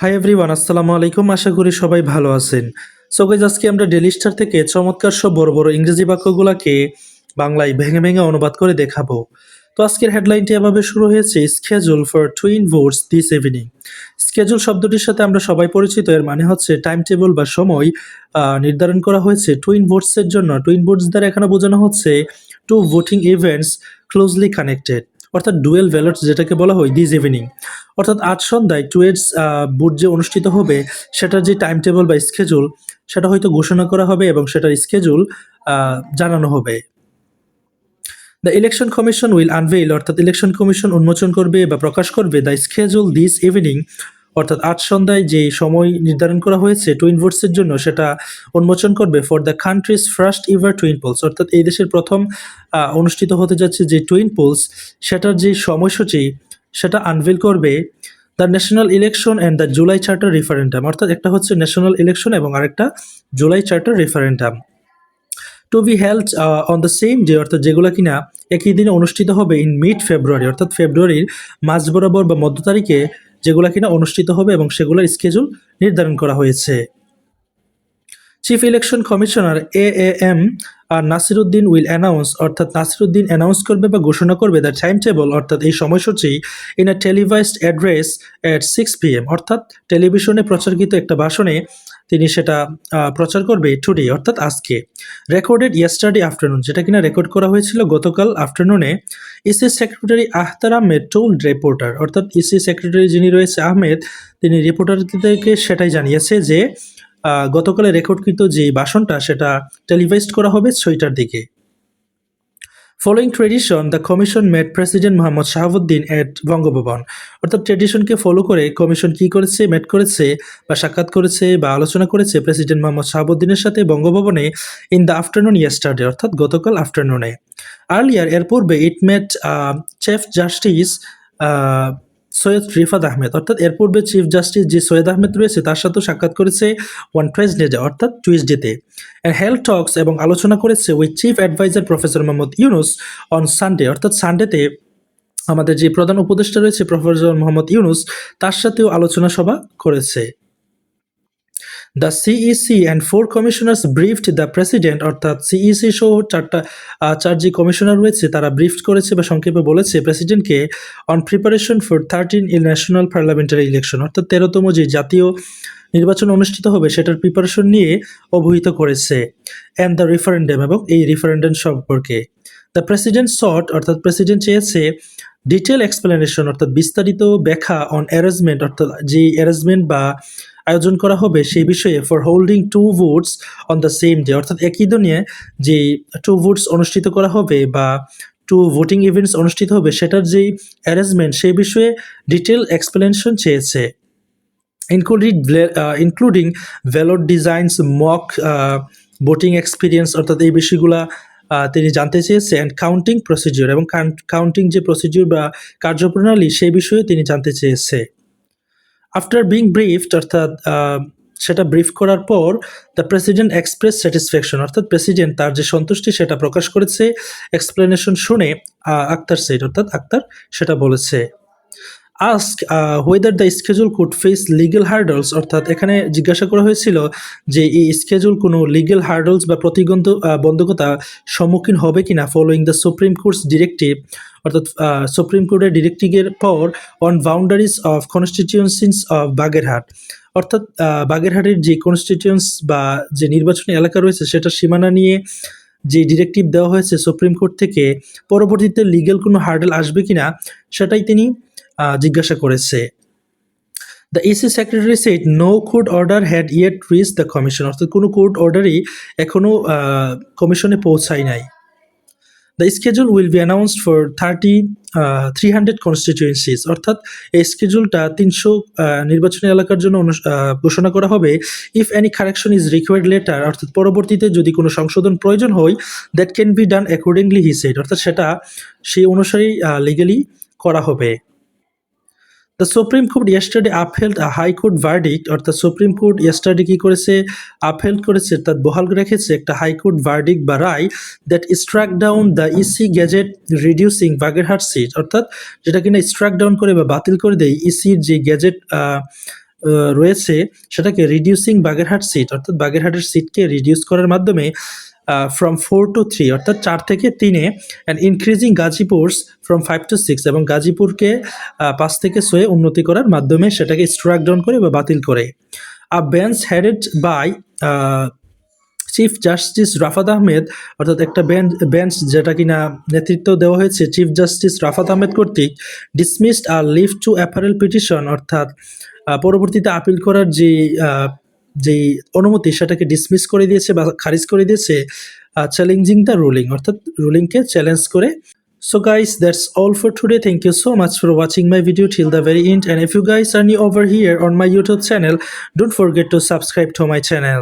Hi everyone আসসালামু আলাইকুম। আশা করি সবাই ভালো আছেন। সো গাইজ আজকে আমরা ডেলি স্টার থেকে চমৎকার সব বড় বড় ইংরেজি বাক্যগুলোকে বাংলায় ভেঙে ভেঙে অনুবাদ করে দেখাবো। তো আজকের হেডলাইনটি এভাবে শুরু হয়েছে schedule for twin votes this evening schedule শব্দটির সাথে আমরা সবাই পরিচিত। এর মানে হচ্ছে টাইম টেবিল বা সময় নির্ধারণ করা হয়েছে। টুইন ভোটসের জন্য টুইন ভোটস দ্বারা এখানে বোঝানো হচ্ছে two voting events closely connected অর্থাৎ ডুয়েল ভ্যালটস যেটাকে বলা হয় দিস ইভিনিং অর্থাৎ আজ সন্ধ্যায় টুয়েটস বুট যে অনুষ্ঠিত হবে, সেটার যে টাইম টেবল বা স্কেজুল সেটা হয়তো ঘোষণা করা হবে এবং সেটার স্কেজুল জানানো হবে। The election commission will unveil অর্থাৎ ইলেকশন কমিশন উন্মোচন করবে বা প্রকাশ করবে দ্য স্কেজুল দিস ইভিনিং অর্থাৎ আজ সন্ধ্যায় যে সময় নির্ধারণ করা হয়েছে টুইন ভোটসের জন্য, সেটা উন্মোচন করবে for the country's first ever twin polls অর্থাৎ এই দেশের প্রথম অনুষ্ঠিত হতে যাচ্ছে যে টুইন পোলস সেটার যে সময়সূচি, সেটা আনভিল করবে the national election and the July charter referendum অর্থাৎ একটা হচ্ছে ন্যাশনাল ইলেকশন এবং আরেকটা July charter referendum to be held on the same day অর্থাৎ যেগুলো কিনা একই দিনে অনুষ্ঠিত হবে ইন মিড ফেব্রুয়ারি অর্থাৎ ফেব্রুয়ারির মাঝ বরাবর বা মধ্য তারিখে যেগুলো কিনা অনুষ্ঠিত হবে এবং সেগুলোর স্কেজুল নির্ধারণ করা হয়েছে। Chief election commissioner A M R Nasiruddin will announce অর্থাৎ নাসিরুদ্দিন অ্যানাউন্স করবে বা ঘোষণা করবে দ্য টাইম টেবল অর্থাৎ এই সময়সূচি in a televised address at six P M অর্থাৎ টেলিভিশনে প্রচারকৃত একটা ভাষণে তিনি সেটা প্রচার করবে টুডে অর্থাৎ আজকে। রেকর্ডেড ইয়েস্টারডে আফটারনুন যেটা কিনা রেকর্ড করা হয়েছিল গতকাল আফটারনুনে EC secretary Akhtar Ahmed told reporter অর্থাৎ ইসি সেক্রেটারি যিনি রয়েছে আহমেদ, তিনি রিপোর্টারদেরকে সেটাই জানিয়েছে যে গতকালে রেকর্ডকৃত যে বাসনটা, সেটা টেলিভাইজড করা হবে ছয়টার দিকে। Following tradition the commission met president Mohammed Shahabuddin at Bangabhaban অর্থাৎ ট্রেডিশনকে ফলো করে কমিশন কি করেছে মেট করেছে, বা সাক্ষাৎ করেছে, বা আলোচনা করেছে প্রেসিডেন্ট মোহাম্মদ শাহাবুদ্দিনের সাথে বঙ্গভবনে ইন দ্য আফটারনুন ইয়েস্টারডে অর্থাৎ গতকাল আফটারনুনে আর্লিয়ার এর পূর্বে it met chief justice Syed Refaat Ahmed. অর্থাৎ এর পূর্বে চিফ জাস্টিস যে সৈয়দ আহমেদ রয়েছে, তার সাথেও সাক্ষাৎ করেছে ওয়ান টুয়েসডে অর্থাৎ টুইসডেতে হেলথ টক্স এবং আলোচনা করেছে with chief adviser professor Mohammad Yunus on Sunday অর্থাৎ সানডেতে আমাদের যে প্রধান উপদেষ্টা রয়েছে প্রফেসর মোহাম্মদ ইউনুস তার সাথেও আলোচনা সভা করেছে। The CEC and four commissioners briefed the president অর্থাৎ সিইসি সহ চারটা চার যে কমিশনার রয়েছে, তারা ব্রিফড করেছে বা সংক্ষেপে বলেছে প্রেসিডেন্টকে on preparation for thirteen in national parliamentary election অর্থাৎ তেরোতম যে জাতীয় নির্বাচন অনুষ্ঠিত হবে, সেটার প্রিপারেশন নিয়ে অবহিত করেছে অ্যান্ড দ্য রেফারেন্ডাম এবং এই রেফারেন্ডাম সম্পর্কে। দ্য প্রেসিডেন্ট শট অর্থাৎ প্রেসিডেন্ট চেয়েছে ডিটেল এক্সপ্লেনেশন অর্থাৎ বিস্তারিত ব্যাখ্যা অন অ্যারেঞ্জমেন্ট অর্থাৎ যে অ্যারেঞ্জমেন্ট বা আয়োজন করা হবে সেই বিষয়ে for holding two votes on the same day অর্থাৎ একই দিনে যে টু ভোটস অনুষ্ঠিত করা হবে বা টু ভোটিং ইভেন্টস অনুষ্ঠিত হবে, সেটার যেই অ্যারেঞ্জমেন্ট সেই বিষয়ে ডিটেল এক্সপ্লেনেশন চেয়েছে। Including including ballot designs mock voting experience অর্থাৎ এই বিষয়গুলা তিনি জানতে চেয়েছে অ্যান্ড কাউন্টিং প্রসিডিওর এবং কাউন্টিং যে প্রসিডিওর বা কার্যপ্রণালী, সেই বিষয়ে তিনি জানতে চেয়েছে। আফটার বিং ব্রিফড অর্থাৎ সেটা ব্রিফ করার পর দ্য প্রেসিডেন্ট এক্সপ্রেস স্যাটিসফ্যাকশন অর্থাৎ প্রেসিডেন্ট তার যে সন্তুষ্টি সেটা প্রকাশ করেছে এক্সপ্লেনেশন শুনে আক্তার সেট অর্থাৎ আক্তার সেটা বলেছে। Ask whether the schedule could face legal hurdles অর্থাৎ এখানে জিজ্ঞাসা করা হয়েছিল যে এই স্কেজুল কোনো লিগেল হার্ডলস বা প্রতিবন্ধ বন্ধকতা সম্মুখীন হবে কিনা following the supreme court's directive অর্থাৎ সুপ্রিম কোর্টের ডিরেক্টিভের পর on boundaries of constituencies of Bagerhat অর্থাৎ বাগেরহাটের যে কনস্টিটিউন্স বা যে নির্বাচনী এলাকা রয়েছে সেটার সীমানা নিয়ে যে ডিরেক্টিভ দেওয়া হয়েছে সুপ্রিম কোর্ট থেকে, পরবর্তীতে লিগেল কোনো হার্ডেল আসবে কিনা সেটাই তিনি জিজ্ঞাসা করেছে। The EC secretary said no court order had yet reach the commission অর্থাৎ কোনো কোর্ট অর্ডারই এখনও কমিশনে পৌঁছায় নাই। The schedule will be announced for thirty three hundred constituencies অর্থাৎ এই স্কেজুলটা তিনশো নির্বাচনী এলাকার জন্য ঘোষণা করা হবে। If any correction is required later অর্থাৎ পরবর্তীতে যদি কোনো সংশোধন প্রয়োজন হয় that can be done accordingly he said অর্থাৎ সেটা সেই অনুসারেই লিগালি করা হবে। The Supreme Court yesterday upheld High Court verdict অর্থাৎ সুপ্রিম কোর্ট ইয়েস্টারডে কি করেছে? আপহেল্ড করেছে, তার বহাল রেখেছে একটা হাইকোর্ট ভার্ডিক্ট বা রায় that struck down the EC gazette reducing Bagerhat seat অর্থাৎ যেটা কিনা স্ট্রাক ডাউন করে বা বাতিল করে দেয় ইসির যে গ্যাজেট রয়েছে, সেটাকে রিডিউসিং বাগেরহাট সিট অর্থাৎ বাগেরহাটের সিটকে রিডিউস করার মাধ্যমে ফ্রম ফোর টু থ্রি অর্থাৎ চার থেকে তিনে and increasing Gazipur's from five to six এবং গাজীপুরকে পাঁচ থেকে ছয়ে উন্নতি করার মাধ্যমে সেটাকে স্ট্রাক ডাউন করে বা বাতিল করে। A bench headed by chief justice Rafat Ahmed অর্থাৎ একটা বেঞ্চ বেঞ্চ যেটা কিনা নেতৃত্ব দেওয়া হয়েছে চিফ জাস্টিস রাফাত আহমেদ কর্তৃক ডিসমিসড আর লিভ টু অ্যাপারেল পিটিশন অর্থাৎ পরবর্তীতে আপিল করার যে যেই অনুমতি সেটাকে ডিসমিস করে দিয়েছে বা খারিজ করে দিয়েছে চ্যালেঞ্জিং দ্য রুলিং অর্থাৎ রুলিংকে চ্যালেঞ্জ করে। So guys that's all for today thank you so much for watching my video till the very end and if you guys are new over here on my YouTube channel don't forget to subscribe to my channel